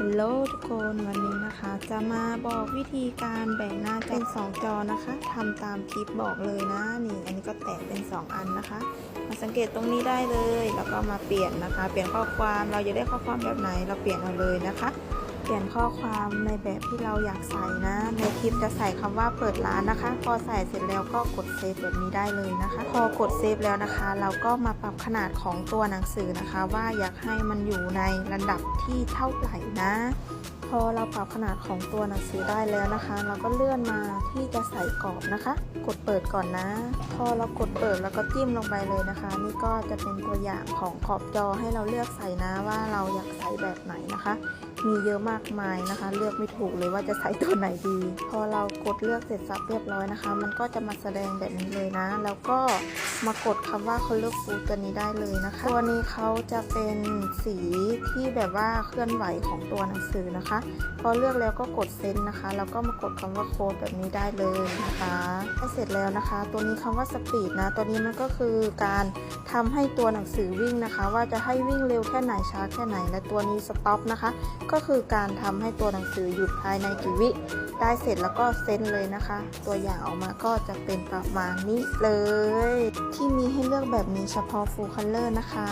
ฮัลโหลทุกคนวันนี้นะคะ จะมาบอกวิธีการแบ่งหน้าจอเป็น 2 จอนะคะทำตามคลิปบอกเลยนะนี่ อันนี้ก็แตกเป็น 2 อันนะคะ มาสังเกตตรงนี้ได้เลย แล้วก็มาเปลี่ยนนะคะ เปลี่ยนข้อความเราจะได้ข้อความแบบไหนเราเปลี่ยนเอาเลยนะคะ ปลี่ยนข้อความในแบบที่เราอยากใส่นะ ในคลิปจะใส่คำว่าเปิดร้านนะคะ พอใส่เสร็จแล้วก็กดเซฟแบบนี้ได้เลยนะคะ พอกดเซฟแล้วนะคะ เราก็มาปรับขนาดของตัวหนังสือนะคะ ว่าอยากให้มันอยู่ในระดับที่เท่าไหร่นะ พอเราปรับขนาดของตัวหนังสือได้แล้วนะคะ เราก็เลื่อนมาที่จะใส่กรอบนะคะ กดเปิดก่อนนะ พอเรากดเปิดแล้วก็จิ้มลงไปเลยนะคะ นี่ก็จะเป็นตัวอย่างของขอบจอให้เราเลือกใส่นะว่าเราอยากใส่แบบไหนนะคะ มีเยอะมากมายนะคะ เลือกไม่ถูกเลยว่าจะใส่ตัวไหนดี พอเรากดเลือกเสร็จสับเรียบร้อยนะคะ มันก็จะมาแสดงแบบนี้เลยนะ แล้วก็มากดคำว่า color full ตัวนี้ได้เลยนะคะ ตัวนี้เขาจะเป็นสีที่แบบว่าเคลื่อนไหวของตัวหนังสือนะคะพอเลือกแล้วก็กดเซ็นนะคะ แล้วก็มากดคำว่าโค้ดแบบนี้ได้เลยนะคะถ้าเสร็จแล้วนะคะ ตัวนี้คำว่าสปีดนะตัวนี้มันก็คือการทำให้ตัวหนังสือวิ่งนะคะ ว่าจะให้วิ่งเร็วแค่ไหนช้าแค่ไหน และตัวนี้สต็อปนะคะ ก็คือการทำให้ตัวหนังสือหยุดภายในกี่วิได้เสร็จแล้วก็เซ็นเลยนะคะ ตัวอย่างออกมาก็จะเป็นประมาณนี้เลย ที่มีให้เลือกแบบนี้เฉพาะ full color นะคะ